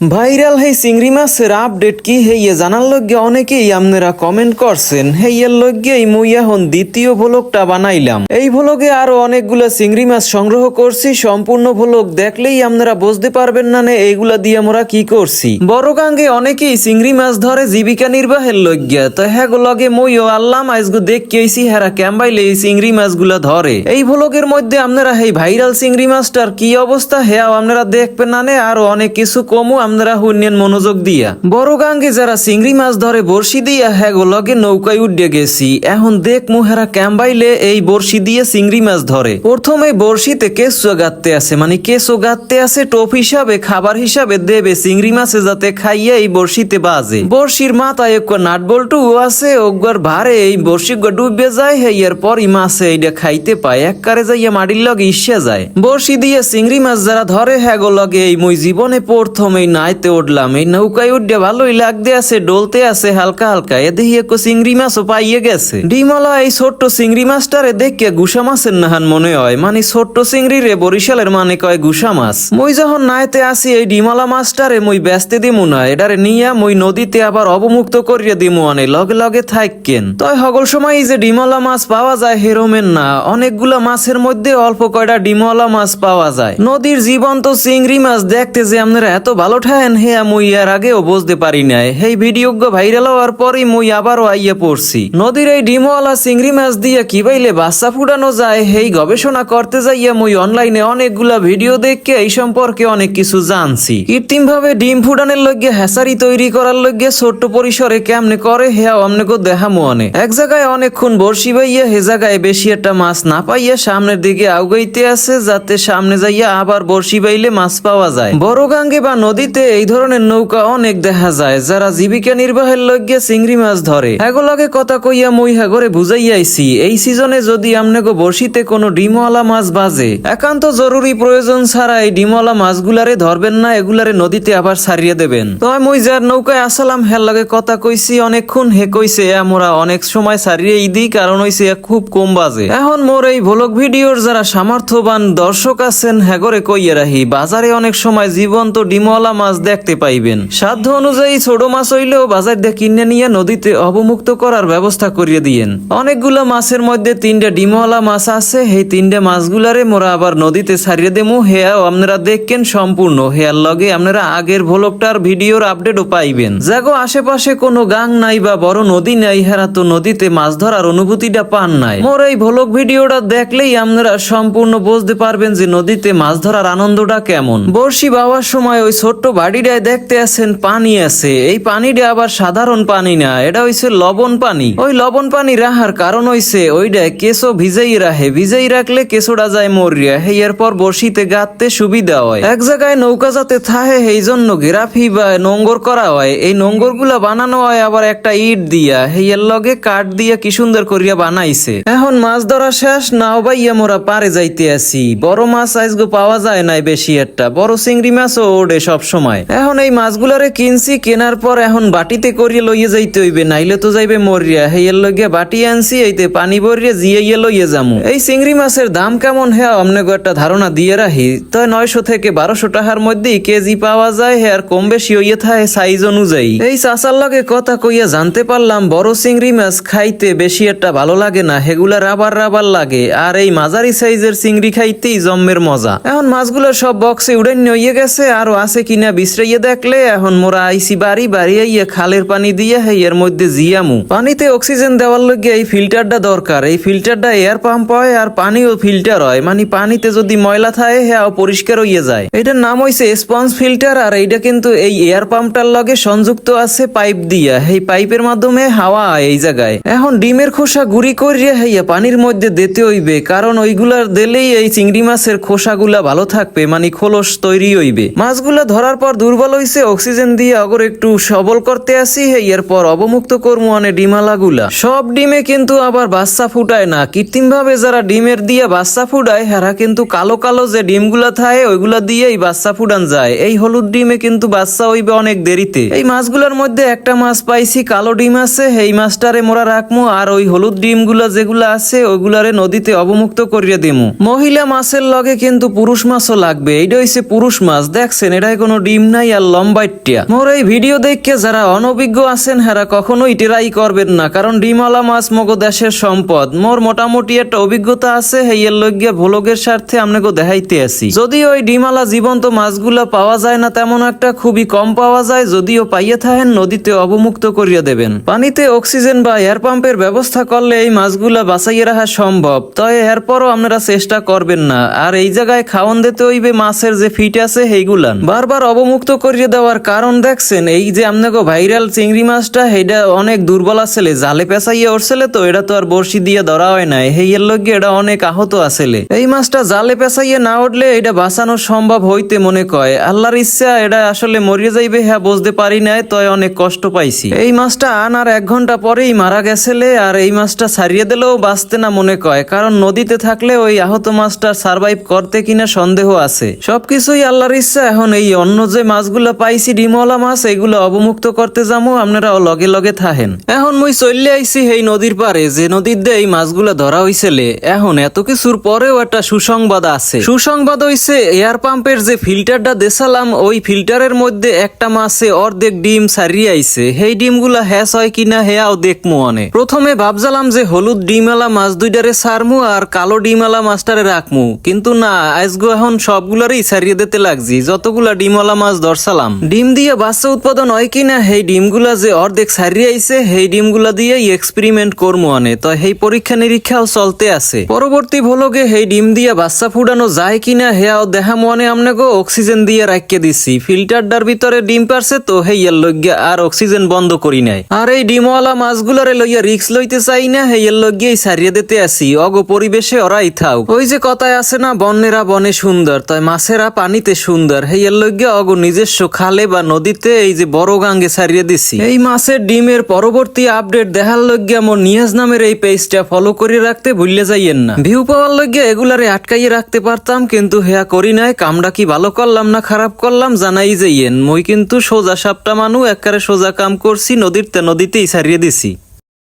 Viral হেই চিংড়ি মাছের update কি হেইয়ে জানার লগে অনেকেই আপনারা কমেন্ট করছেন। হেইয়ের লগে মুই এখন দ্বিতীয় ভ্লগটা বানাইলাম। এই ভ্লগে আরও অনেকগুলা চিংড়ি মাছ সংগ্রহ করছি, সম্পূর্ণ ভ্লগ দেখলেই আপনারা বুঝতে পারবেন না নে এইগুলা দিয়ে আমরা কি করছি। বড় গাঙ্গে অনেকেই চিংড়ি মাছ ধরে জীবিকা নির্বাহের লজ্ঞা তো হ্যাঁ লগে মইও আল্লাহ আইসগু দেখ কেছি হেরা ক্যাম্বাইলে এই চিংড়ি মাছগুলা ধরে। এই ভ্লগের মধ্যে আপনারা এই ভাইরাল চিংড়ি মাছটার কি অবস্থা, হেয়াও আপনারা দেখবেন না নে, আরও অনেক কিছু কমু আপনারা হুন্যেন মনোযোগ দিয়া। বড় গাঙ্গে যারা চিংড়ি মাছ ধরে বড়শি দিয়া হ্যাঁ গো লগে নৌকায় উঠে গেছি। এখন দেখ মুহেরা ক্যাম্বাইলে এই বড়শি দিয়ে চিংড়ি মাছ ধরে। প্রথমে বড়শিতে কেঁচো গাঁততে আছে মানে কেঁচো গাঁততে আছে, টোপ হিসাবে, খাবার হিসাবে দেবে চিংড়ি মাছে যাতে খাইয়া এই বড়শিতে বাজে। বড়শির মাথায় এক নাট বল্টু আছে ওগর ভারে এই বড়শি ডুবে যায় হে এর পরই মাছে এইটা খাইতে পায়। এক কারে যাইয়া মাটির লগে ইসে যায়। বড়শি দিয়ে চিংড়ি মাছ যারা ধরে হ্যাঁ গো লগে এই মুই জীবনে প্রথম এই নাইতে উঠলাম। এই নৌকায় উঠে ভালোই লাগতে আছে, ডলতে আছে, হালকা হালকা। এ দেখি এক চিংড়ি মাছও পাইয়ে গেছে। ডিমলা এই ছোট্ট চিংড়ি মাছটারে দেখে গুসা মাছের নাহান মনে হয়। মানে ছোট্ট চিংড়ি রে বরিশালের মানে কয় গুসা মাছ। মুই যখন নাইতে আসি, এই ডিমলা মাছটারে মই ব্যস্তে দিমু না। এটারে নিয়া মই নদীতে আবার অবমুক্ত করিয়া দিমু আনে, লগে লগে থাকেন তয় হগল সময় এই যে ডিমলা মাছ পাওয়া যায় হেরোমেন না। অনেকগুলা মাছের মধ্যে অল্প কয়টা ডিমলা মাছ পাওয়া যায়। নদীর জীবন্ত চিংড়ি মাছ দেখতে যে আপনারা এত ভালো ঠায়েন হে মুই এর আগেও বুঝতে পারি নাই। হেই ভিডিও ভাইরাল হওয়ার পরই মুই আবারও আইয়া পড়ছি। নদীর এই ডিমওয়ালা চিংড়ি মাছ দিয়ে কি বাইলে বাচ্চা ফুটানো যায়, হেই গবেষণা করতে যাইয়া মুই অনলাইনে অনেকগুলা ভিডিও দেখে এই সম্পর্কে অনেক কিছু জানছি। কৃত্রিম ভাবে ডিম ফুটানোর লগে হ্যাসারি তৈরি করার লগে ছোট্ট পরিসরে কেমনে করে হেয়া অমনেকে দেখামো অনেক এক জায়গায় অনেকক্ষণ বর্ষি বাইয়া হে জায়গায় বেশি একটা মাছ না পাইয়া সামনের দিকে আউগাইতে আছে, যাতে সামনে যাইয়া আবার বর্ষি বাইলে মাছ পাওয়া যায়। বড় গাঙ্গে বা নদীতে এই ধরনের নৌকা অনেক দেখা যায়, যারা জীবিকা নির্বাহের লগে চিংড়ি মাছ ধরে। এগুলোকে কথা কইয়া মই হাগরে বুঝাইয়াইছি, এই সিজনে যদি আমনেগো বর্ষিতে কোনো ডিমওয়ালা মাছ বাজে, একান্ত জরুরি প্রয়োজন ছাড়া এই ডিমওয়ালা মাছগুলারে ধরবেন না, এগুলারে নদীতে আবার ছাড়িয়ে দেবেন। তবে মই যার নৌকায় আসালাম, হের লগে কথা কইছি, অনেকক্ষণ হে কইছে আমরা অনেক সময় ছাড়িয়ে দিই কারণ হইছে খুব কম বাজে। এখন মোর এই ভ্লগ ভিডিওর যারা সামর্থ্যবান দর্শক আছেন, হেগরে কইয়ে রাহি বাজারে অনেক সময় জীবন্ত ডিমওয়ালা মাছ দেখতে পাইবেন। সাধ্য অনুযায়ী ছোট মাছ হইলেও বাজার দিয়ে কিনে নিয়ে নদীতে অবমুক্ত করার ব্যবস্থা করিয়ে দিয়েন। অনেকগুলো মাছের মধ্যে তিনটা ডিমওয়ালা মাছ আছে, সেই তিনটা মাছগুলারে মোরা আবার নদীতে ছাড়িয়ে দেমু। হেয়াও আপনারা দেখকেন সম্পূর্ণ। হেয়ার লগে আপনারা আগের ভ্লগটার ভিডিওর আপডেটও পাইবেন। জাগো আশেপাশে কোনো গাং নাই বা বড় নদী নাই, হেরা তো নদীতে মাছ ধরার অনুভূতিটা পান নাই। মোর এই ভ্লগ ভিডিওটা দেখলেই আপনারা সম্পূর্ণ বুঝতে পারবেন যে নদীতে মাছ ধরার আনন্দটা কেমন। বর্ষি বাবার সময় ওই ছোট্ট বাড়িটায় দেখতে আছেন, পানি আছে। এই পানিটা আবার সাধারণ পানি না, এটা হইছে লবণ পানি। ওই লবণ পানি রাহার কারণ হইছে, ওইটা কেঁচো ভিজাই রাখে। ভিজাই রাখলে কেঁচোটা যায় মরিয়া, হেই এরপর বর্ষিতে গাঁততে সুবিধা হয়। এক জায়গায় নৌকা যাতে থাহে এই জন্য গেরাফি বা নোঙ্গর করা হয়। এই নোঙ্গরগুলা বানানো হয় আবার একটা ইট দিয়া হেইয়ের লগে কাঠ দিয়া কি সুন্দর করিয়া বানাইছে। এখন মাছ ধরা শেষ, নাও বাইয়া মোরা পারে যাইতে আসি। বড় মাছ আজগো পাওয়া যায় নাই বেশি একটা, বড় চিংড়ি মাছও ওড়ে সব সময়। এখন এই মাছগুলারে কিনছি, কেনার পর এখন বাটিতে করিয়ে লইয়ে যাইতে হইবে, নাইলে তো যাইবে মরিয়া। হেইয়ের লগে বাটি আনছি, এইতে পানি ভরিয়ে জিয়ে লইয়ে যামু। এই চিংড়ি মাছের দাম কেমন হ্যাঁ আপনাকে একটা ধারণা দিয়ে রাখি। তো নয়শো থেকে বারোশো টাকার মধ্যেই কেজি পাওয়া যায় হ্যাঁ আর কম বেশি হইয়ে থাকে সাইজ অনুযায়ী। এই চাচার লগে কথা কইয়া জানতে পারলাম, বড় চিংড়ি মাছ খাইতে বেশি একটা ভালো লাগে না, হেগুলা রাবার রাবার লাগে, আর এই মাঝারি সাইজের চিংড়ি খাইতেই জম্মের মজা। এখন মাছগুলো সব বক্সে উড়ে নিয়ে গেছে, আরও আছে কিনা বিশ্রাইয়ে দেখলে, এখন মোরা আইসি বাড়ি বাড়ি আইয়া খালের পানি দিয়ে হেই এর মধ্যে জিয়ামু। পানিতে অক্সিজেন দেওয়ার লগে এই ফিল্টারটা দরকার। এই ফিল্টারটা এয়ার পাম্প হয় আর পানিও ফিল্টার হয়। মানে পানিতে যদি ময়লা থাকে হ্যাঁ পরিষ্কার হইয়া যায়। এটার নাম হইছে স্পঞ্জ ফিল্টার, আর এইটা কিন্তু এই এয়ার পাম্পটার লগে সংযুক্ত আছে পাইপ দিয়া। এই পাইপের মাধ্যমে হাওয়া হয় এই জায়গায়। এখন ডিমের খোসা গুড়ি করিয়া হইয়া পানির মধ্যে দিতে হইবে, কারণ ওইগুলার দিলেই এই চিংড়ি মাছের খোসাগুলা ভালো থাকবে মানে খোলস তৈরি হইবে। মাছগুলা ধরার পর দুর্বল হইছে, অক্সিজেন দিয়ে অগর একটু সবল করতে আসি এরপর অবমুক্ত করব অনে ডিমালাগুলা। সব ডিমে কিন্তু আবার বাচ্চা ফুটায় না। কৃত্রিম ভাবে যারা ডিমের দিয়ে বাচ্চা ফুটায়, হেরা কিন্তু কালো কালো যে ডিমগুলা থাকে ওইগুলা দিয়েই বাচ্চা ফুটান যায়। এই হলুদ ডিমে কিন্তু বাচ্চা হইবে অনেক দেরিতে। এই মাছগুলোর মধ্যে একটা মাছ পাইছি, কালো ডিম আছে এই মাছটারে মোরা রাখমু, আর ওই হলুদ ডিমগুলা যেগুলা আছে, ওইগুলারে নদীতে অবমুক্ত করিয়ে দিমু। মহিলা মাছের লগে কিন্তু পুরুষ মাছও লাগবে। এইটা হইছে পুরুষ মাছ। দেখছেন, এটাই কোনো ডিম নাই আর লম্বাইটিয়া মোর এই ভিডিও দেখে যারা অনভিজ্ঞ আছেন, হেরা কখনোই ট্রাই করবেন না, কারণ ডিমওয়ালা মাছ মগো দেশের সম্পদ। মোর মোটামুটি একটা অভিজ্ঞতা আছে হেইয়ের লইগিয়া ভোলগের স্বার্থে আপনাকে দেখাইতে আসি। যদি ওই ডিমালা জীবন্ত মাছগুলা পাওয়া যায় না, তেমন একটা খুবই কম পাওয়া যায়, যদিও পাইয়ে থাকেন নদীতে অবমুক্ত করিয়া দেবেন। পানিতে অক্সিজেন বা এয়ার পাম্পের ব্যবস্থা করলে এই মাছগুলা বাঁচাইয়ে রাখা সম্ভব, তবে এরপরও আপনারা চেষ্টা করবেন না। আর এই জায়গায় খাওয়ান দিতে হইবে মাছের যে ফিট আছে সেইগুলান বারবার অবমুক্ত করিয়ে দেওয়ার কারণ দেখছেন, এই যে আপনাকে ভাইরাল চিংড়ি মাছটা সেইটা অনেক দুর্বল আসলে, জালে পেঁচাইয়ে উঠছিলে তো, এটা তো আর বড়শি দিয়ে ধরা হয় নাই হেইয়ের লগে এটা অনেক আহত আসলে। এই মাছটা জালে পেঁচাইয়ে না উঠলে এটা বাঁচানো সম্ভব হইতে মনে কয়। আল্লাহর ইচ্ছা, এটা আসলে মরিয়ে যাইবে হ্যাঁ বুঝতে পারি নাই, তয় অনেক কষ্ট পাইছি। এই মাছটা আনার এক ঘণ্টা পরেই মারা গেছেলে, আর এই মাছটা ছাড়িয়ে দিলেও বাঁচতে না মনে কয়, কারণ নদীতে থাকলে ওই আহত মাছটা সার্ভাইভ করতে কিনা সন্দেহ আছে। সবকিছুই আল্লাহর ইচ্ছা, এখন এই অন্য যে মাছগুলো পাইছি, ডিমওয়ালা মাছ, এগুলো অবমুক্ত করতে যাব আপনারা লগে লগে থাহেন। এখন মুই চললে আইছি এই নদীর পারে যে নদীর দিয়ে এই মাছগুলো ধরা হইছিলে এখন এত কিছুর পরেও একটা সুসংবাদ আছে। সুসংবাদ হইছে, এয়ার পাম্পের যে ফিল্টারটা দেশালাম ওই ফিল্টারের মধ্যে একটা মাছে অর্ধেক ডিম সারিয়ে আইছে। সেই ডিমগুলা হ্যাস হয় কিনা হেয়াও দেখমু অনে প্রথমে ভাবজালাম যে হলুদ ডিমওয়ালা মাছ দুইটারে সারমু আর কালো ডিমওয়ালা মাছটারে রাখমু। কিন্তু না, আজগো এখন সবগুলারই সারিয়ে দিতে লাগছি। যতগুলা ডিমওয়ালা মাছ দর্শালাম ডিম দিয়ে বাচ্চা উৎপাদন হয় কিনা, সেই ডিমগুলা যে অর্ধেক সারিয়ে আইছে, সেই ডিমগুলা দিয়ে এক্সপেরিমেন্ট করমু অনে তো সেই পরীক্ষা নিরীক্ষাও চলতে আছে। পরবর্তী ভোলগে সেই ডিম দিয়ে বাচ্চা ফুটানো যায় কিনা হেয়াও দেখা মনে আমনেগো অক্সিজেন দিয়ে রাখিয়ে দিছি। ফিল্টারটার ভিতরে ডিম পারছে তো হেইয়ার লইগিয়া আর অক্সিজেন বন্ধ করি নাই। আর এই ডিমওয়ালা মাছগুলারে লইয়া রিক্স লইতে চাই না হেইয়ার লইগিয়াই সারিয়ে দিতে আসি অগ পরিবেশে ওরাই থাও ওই যে কথায় আছে না, বন্যেরা বনে সুন্দর, তাই মাছেরা পানিতে সুন্দর হেইয়ার লইগিয়া অগ নিজস্ব খালে বা নদীতে এই যে বড় গাঙ্গে সারিয়ে দিছি। এই মাছের ডিমের পরবর্তী আপডেট দেখার লইগিয়া মোর নিয়াজ নামের এই পেজটা ফলো করে রাখতে ভুললে যাইয়েন না। ভিউ পাওয়ার লইগিয়া এগুলারে আটকাইয়ে রাখতে পারতাম, কিন্তু হেয়া করি নাই, কামটা কি ভালো করলাম না খারাপ করলাম জানাই যাইয়েন। মই কিন্তু সোজা সাপটা মানু একবারে সোজা কাম করছি, নদীর তে নদীতেই সারিয়ে দিছি।